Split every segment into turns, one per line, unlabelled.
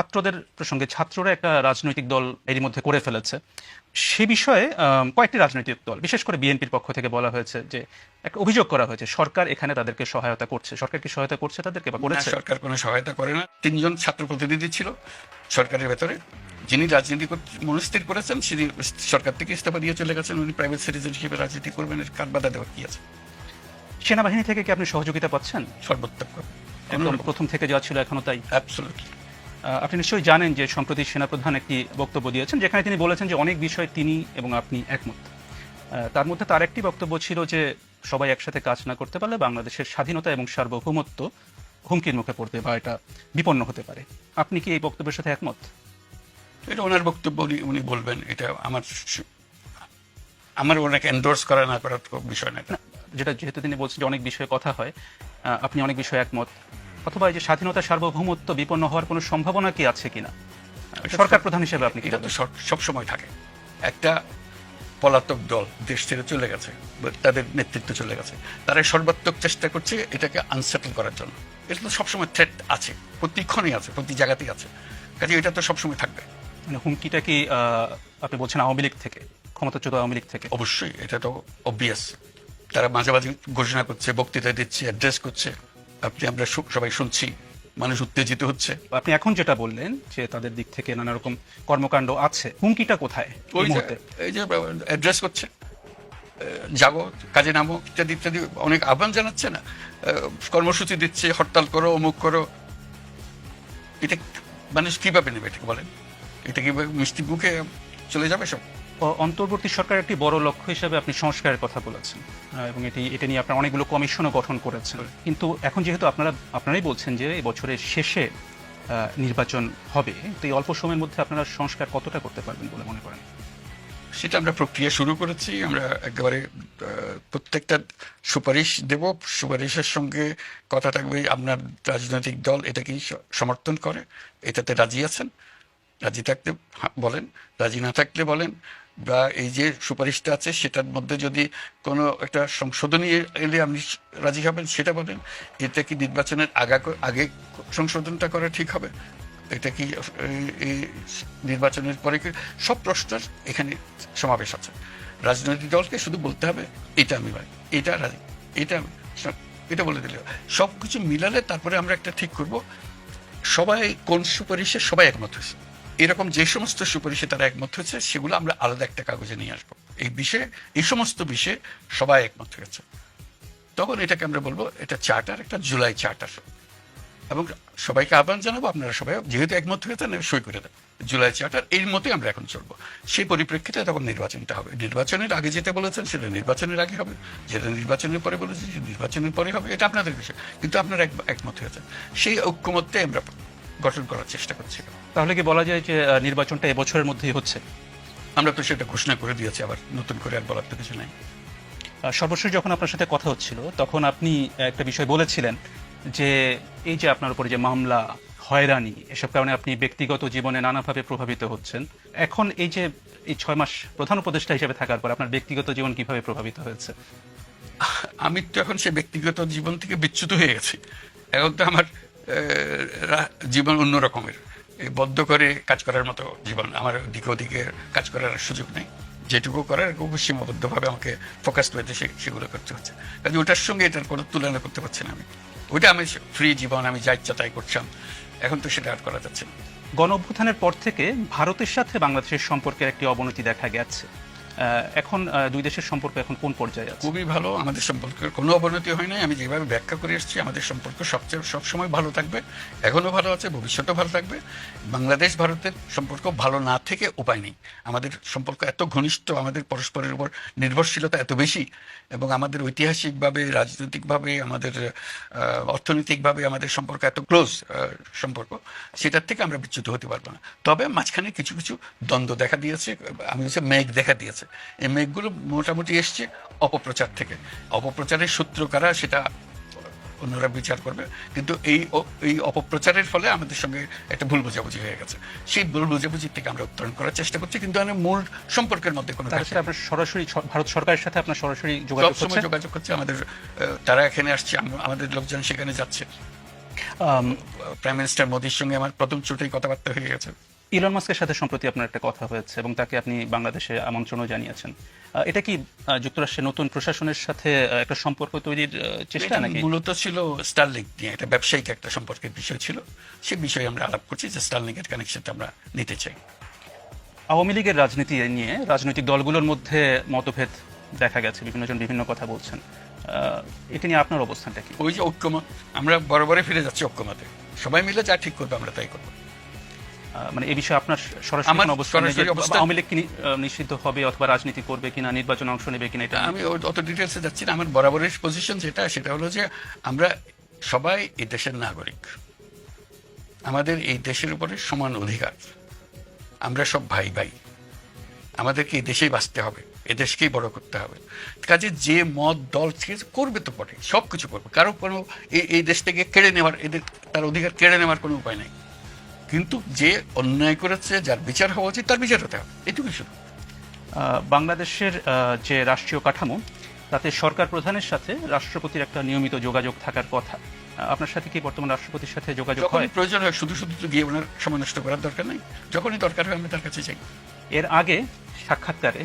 ছাত্রদের প্রসঙ্গে ছাত্ররা একটা রাজনৈতিক দল এরই মধ্যে করে ফেলেছে। সে বিষয়ে কয়েকটি রাজনৈতিক দল বিশেষ করে বিএনপির পক্ষ থেকে বলা হয়েছে যে একটা অভিযোগ করা হয়েছে সরকার এখানে তাদেরকে সহায়তা করছে। সরকার কি সহায়তা করছে তাদেরকে বা করেছে?
সরকার কোনো সহায়তা করে না। তিনজন ছাত্র প্রতিনিধি ছিল সরকারের ভেতরে। যিনি রাজনীতি মনস্থির করেছেন তিনি সরকার থেকে ইস্তফা দিয়ে চলে গেছেন। উনি প্রাইভেট সিটিজেন হিসেবে রাজনীতি করবেন এর কার বাধা দেওয়ার কি আছে?
সেনাবাহিনী থেকে কি আপনি সহযোগিতা পাচ্ছেন?
সর্বোত্তম।
একদম। প্রথম থেকে যা ছিল এখনও তাই?
অ্যাবসলুটলি
আপনি নিশ্চয়ই জানেন যে সম্প্রতি সেনাপ্রধান একটি বক্তব্য দিয়েছেন যেখানে তিনি বলেছেন যে অনেক বিষয়ে তিনি এবং আপনি একমত। তার মধ্যে তার একটি বক্তব্য ছিল যে সবাই একসাথে কাজ না করতে পারলে বাংলাদেশের স্বাধীনতা এবং সার্বভৌমত্ব হুমকির মুখে পড়তে বা এটা বিপন্ন হতে পারে। আপনি কি এই বক্তব্যের সাথে একমত?
এটা ওনার বক্তব্য উনি- বলবেন। এটা আমার আমার ওনাকে এন্ডোর্স করা না করার বিষয় না
যেটা যেহেতু তিনি বলছেন যে অনেক বিষয়ে কথা হয় আপনি অনেক বিষয়ে একমত। অথবা এই যে স্বাধীনতা সার্বভৌমত্ব বিপন্ন হওয়ার কোনো সম্ভাবনা কি আছে কিনা? সরকার প্রধান হিসেবে আপনি
এটা তো সব- সবসময় থাকে। একটা পলাতক দল দেশ ছেড়ে চলে গেছে তাদের নেতৃত্ব চলে গেছে। তারা সর্বাত্মক চেষ্টা করছে এটাকে আনসেটেল করার জন্য। এটা তো সবসময় থ্রেট আছে প্রতিক্ষণই আছে প্রতি জায়গাতেই আছে। কাজে এটা তো সবসময় থাকবে।
মানে হুমকিটা কি আপনি বলছেন আওয়ামী লীগ থেকে ক্ষমতাচ্যুত আওয়ামী লীগ থেকে?
অবশ্যই এটা তো অবভিয়াস তারা মাঝে মাঝে ঘোষণা করছে বক্তৃতা দিচ্ছে অ্যাড্রেস করছে। আপনি আমরা সবাই শুনছি। মানুষ উত্তেজিত হচ্ছে।
আপনি এখন যেটা বললেন যে তাদের দিক থেকে নানা রকম কর্মকাণ্ড আছে হুমকিটা কোথায়
ওই যে এই যে অ্যাড্রেস করছে। যাব কাজে নামো ইত্যাদি ইত্যাদি অনেক আহ্বান জানাচ্ছে না? কর্মসূচি দিচ্ছে হরতাল করো অমুক করো। এটা মানুষ কীভাবে নেবে এটাকে বলেন? এটা কি মিষ্টি মুখে চলে যাবে সব?
অন্তর্বর্তী সরকার একটি বড় লক্ষ্য হিসেবে আপনি সংস্কারের কথা বলেছেন এবং এটি, এটা নিয়ে আপনারা অনেকগুলো কমিশনও গঠন করেছেন। কিন্তু এখন যেহেতু আপনারা, আপনারাই বলছেন যে এই বছরের শেষে নির্বাচন হবে, তো এই অল্প সময়ের মধ্যে আপনারা সংস্কার কতটা করতে পারবেন বলে মনে করেন?
সেটা আমরা প্রক্রিয়া শুরু করেছি, আমরা একেবারে প্রত্যেকটা সুপারিশ দেব, সুপারিশের সঙ্গে কথা থাকবে আপনার রাজনৈতিক দল এটা কি সমর্থন করে, এটাতে রাজি আছেন, রাজি থাকতে বলেন, রাজি না থাকলে বলেন বা এই যে সুপারিশটা আছে, সেটার মধ্যে যদি কোনো একটা সংশোধনী এলে আপনি রাজি হবেন, সেটা বলেন। এটা কি নির্বাচনের আগা আগে সংশোধনটা করা ঠিক হবে? এটা কি নির্বাচনের পরে কি সব প্রশ্নের এখানে সমাবেশ আছে। রাজনৈতিক দলকে শুধু বলতে হবে, এটা আমি ভাই, এটা এটা এটা বলে দিলে সব কিছু মিলালে তারপরে আমরা একটা ঠিক করব। সবাই কোন সুপারিশে সবাই একমত হয়েছে। এরকম যে সমস্ত সুপারিশে তারা একমত হয়েছে, সেগুলো আমরা আলাদা একটা কাগজে নিয়ে আসব। এই বিষয়ে, এই সমস্ত বিষয়ে সবাই একমত হয়েছে। তখন এটাকে আমরা বলব, এটা চার্টার, একটা জুলাই চার্টার। এবং সবাইকে আহ্বান জানাব, আপনারা সবাই যেহেতু একমত হয়েছেন সই করে দেন জুলাই চার্টার, এর মতোই আমরা এখন চলবো। সেই পরিপ্রেক্ষিতে তখন নির্বাচনটা হবে। নির্বাচনের আগে যেটা বলেছেন, সেটা নির্বাচনের আগে হবে। যেটা নির্বাচনের পরে বলেছেন নির্বাচনের পরে হবে। এটা আপনাদের বিষয়। কিন্তু আপনারা এক- একমত হয়েছেন। সেই ঐক্যমত্যে আমরা গঠন করার চেষ্টা করছি।
তাহলে কি বলা যায় যে নির্বাচনটা এবছরের মধ্যেই হচ্ছে?
আমরা তো সেটা ঘোষণা করে দিয়েছি আবার নতুন করে আর বলার তো কিছু নাই।
সর্বশেষ যখন আপনার সাথে কথা হচ্ছিল তখন আপনি একটা বিষয় বলেছিলেন যে এই যে আপনার উপরে যে মামলা হয়রানি এসব কারণে আপনি ব্যক্তিগত জীবনে নানাভাবে প্রভাবিত হচ্ছেন। এখন এই যে এই ছয় মাস প্রধান উপদেষ্টা হিসেবে থাকার পর আপনার ব্যক্তিগত জীবন কীভাবে প্রভাবিত হয়েছে?
আমি তো এখন সে ব্যক্তিগত জীবন থেকে বিচ্যুত হয়ে গেছি। এখন তো আমার জীবন অন্য রকমের। বদ্ধ করে কাজ করার মতো জীবন। আমার দিকে ওদিকে কাজ করার সুযোগ নেই। যেটুকু করার খুব সীমাবদ্ধভাবে আমাকে ফোকাস পেতে সেগুলো করতে হচ্ছে। কাজে ওটার সঙ্গে এটার কোনো তুলনা করতে পারছি না আমি। ওইটা আমি ফ্রি জীবন, আমি যা ইচ্ছা তাই করছিলাম এখন তো সেটা আর করা যাচ্ছে না।
গণ অভ্যুত্থানের পর থেকে ভারতের সাথে বাংলাদেশের সম্পর্কের একটি অবনতি দেখা গেছে। এখন দুই দেশের সম্পর্ক এখন কোন পর্যায়ে আছে?
খুবই ভালো। আমাদের সম্পর্কের কোনো অবনতি হয় নাই। আমি যেভাবে ব্যাখ্যা করে এসেছি, আমাদের সম্পর্ক সবচেয়ে, সবসময় ভালো থাকবে এখনও ভালো আছে, ভবিষ্যতেও ভালো থাকবে। বাংলাদেশ, ভারতের সম্পর্ক ভালো না থেকে উপায় নেই। আমাদের সম্পর্ক এত ঘনিষ্ঠ, আমাদের পরস্পরের উপর নির্ভরশীলতা এত বেশি, এবং আমাদের ঐতিহাসিকভাবে, রাজনৈতিকভাবে, আমাদের অর্থনৈতিকভাবে আমাদের সম্পর্ক এত ক্লোজ সম্পর্ক, সেটার থেকে আমরা বিচ্যুত হতে পারব না। তবে মাঝখানে কিছু কিছু দ্বন্দ্ব দেখা দিয়েছে, আমি হচ্ছে মেঘ দেখা দিয়েছে। এই মেঘগুলো মোটামুটি এসছে অপপ্রচার থেকে। অপপ্রচারের সূত্র কারা সেটা অন্যরা বিচার করবে। কিন্তু এই এই অপপ্রচারের ফলে আমাদের সঙ্গে একটা ভুল বোঝাবুঝি হয়ে গেছে। সেই ভুল বোঝাবুঝি থেকে আমরা উত্তরণ করার চেষ্টা করছি। কিন্তু আমাদের মূল সম্পর্কের মধ্যে কোনো
তার সাথে আপনার সরাসরি ভারত সরকারের সাথে আপনার সরাসরি যোগাযোগ
যোগাযোগ করছে আমাদের তারা এখানে আসছে। আমাদের লোকজন সেখানে যাচ্ছে।
আম,
প্রাইম মিনিস্টার মোদির সঙ্গে আমার প্রথম চোটেই কথাবার্তা হয়ে গেছে।
ইলন মাস্কের সাথে সম্প্রতি আপনার একটা কথা হয়েছে এবং তাকে আপনি বাংলাদেশে আমন্ত্রণও জানিয়েছেন। এটা কি যুক্তরাষ্ট্রের নতুন প্রশাসনের সাথে একটা সম্পর্ক তৈরির চেষ্টা নাকি?
মূলত ছিল স্টারলিংক নিয়ে একটা ব্যবসায়িক একটা সম্পর্কের বিষয় ছিল। সে বিষয়ে আমরা আলাপ করছি যে স্টারলিংকের কানেকশনটা আমরা নিতে চাই।
আওয়ামী লীগের রাজনীতি নিয়ে রাজনৈতিক দলগুলোর মধ্যে মতভেদ দেখা গেছে বিভিন্নজন বিভিন্ন কথা বলছেন। এটা নিয়ে আপনার অবস্থানটা কি?
ওই যে ঐক্যমত আমরা বরাবরই ফিরে যাচ্ছি ঐক্যমতে। সবাই মিলে যা ঠিক করবে আমরা তাই করব।
মানে এই বিষয়ে আপনার সরাসরি কোনো অবস্থান নেই আওয়ামী লীগ কি নিষিদ্ধ হবে অথবা রাজনীতি করবে কিনা নির্বাচনে অংশ নেবে কিনা এটা
আমি অত ডিটেলসে যাচ্ছি না। আমার বরাবরের পজিশন যেটা সেটা হলো যে আমরা সবাই এই দেশের নাগরিক। আমাদের এই দেশের উপরে সমান অধিকার। আমরা সব ভাই ভাই। আমাদেরকে এই দেশেই বাঁচতে হবে এ দেশকেই বড় করতে হবে। কাজে যে মত দল করবে তো পরে সব কিছু করবে। কারও কোনো এই এই দেশ থেকে কেড়ে নেওয়ার এদের তার অধিকার কেড়ে নেওয়ার কোনো উপায় নেই। কিন্তু যে অন্যায় করেছে যার বিচার হওয়া উচিত তার বিচার হতে হবে। এটুকুই শুধু।
বাংলাদেশের যে রাষ্ট্রীয় কাঠামো তাতে সরকার প্রধানের সাথে রাষ্ট্রপতির একটা নিয়মিত যোগাযোগ থাকার কথা। আপনার সাথে কি বর্তমান রাষ্ট্রপতির সাথে যোগাযোগ হয়?
প্রয়োজন হয় শুধু শুধু গিয়ে ওনার সময় নষ্ট করার দরকার নেই। যখনই দরকার হয় আমি তার কাছে যাই।
এর আগে সাক্ষাৎকারে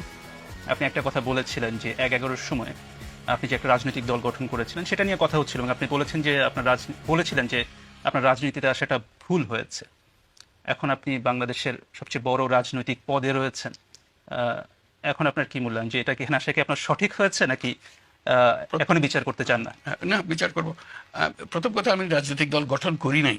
আপনি একটা কথা বলেছিলেন যে এক এগারোর সময় আপনি যে একটা রাজনৈতিক দল গঠন করেছিলেন সেটা নিয়ে কথা হচ্ছিল এবং আপনি বলেছেন যে আপনার বলেছিলেন যে আপনার রাজনীতিতে সেটা ভুল হয়েছে। এখন আপনি বাংলাদেশের সবচেয়ে বড় রাজনৈতিক পদে রয়েছেন। এখন আপনার কি মূল্যায়ন? যে এটা কি আসা কি আপনার সঠিক হয়েছে নাকি এখনই বিচার করতে চান না?
হ্যাঁ, না বিচার করব। প্রথম কথা আমি রাজনৈতিক দল গঠন করি নাই।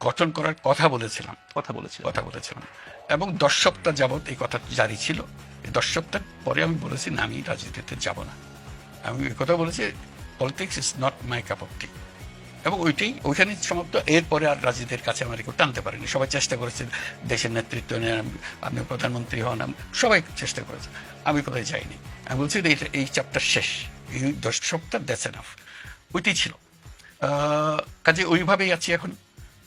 গঠন করার কথা বলেছিলাম।
কথা বলেছি
কথা বলেছিলাম। এবং দশ সপ্তাহ যাবৎ এই কথা জারি ছিল। এই দশ সপ্তাহ পরে আমি বলেছি না আমি রাজনীতিতে যাব না। আমি এই কথা বলেছি politics is not my cup of tea এবং ওইটাই ওইখানে সমাপ্ত। এরপরে আর রাজনীতির কাছে আমার কেউ টানতে পারেনি। সবাই চেষ্টা করেছে দেশের নেতৃত্ব নেন আপনি প্রধানমন্ত্রী হন সবাই চেষ্টা করেছে। আমি কোথায় যাইনি। আমি বলছি যে এইটা- এই চ্যাপ্টার শেষ। এই দশ সপ্তাহ দ্যাটস এনাফ ওইটাই ছিল। কাজে ওইভাবেই আছি এখন।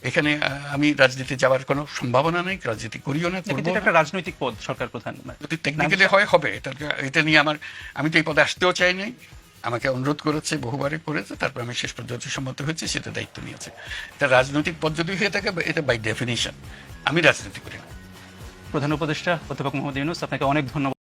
এখানে আমি রাজনীতি যাওয়ার কোনো সম্ভাবনা নেই রাজনীতি করিও না।
একটা রাজনৈতিক পদ সরকার প্রধান।
যদি টেকনিক্যালি হয় হবে। এটা এটা নিয়ে আমার আমি তো এই পদে আসতেও চাই নাই। আমাকে অনুরোধ করেছে, বহুবারই করেছে, তারপর আমি শেষ পর্যন্ত সম্মত হয়েছে সেটা দায়িত্ব নিয়েছে। এটা রাজনৈতিক পদ যদি হয়ে থাকে এটা বাই ডেফিনেশন আমি রাজনীতি করি না।
প্রধান উপদেষ্টা অধ্যাপক মোহাম্মদ ইউনুস, আপনাকে অনেক ধন্যবাদ।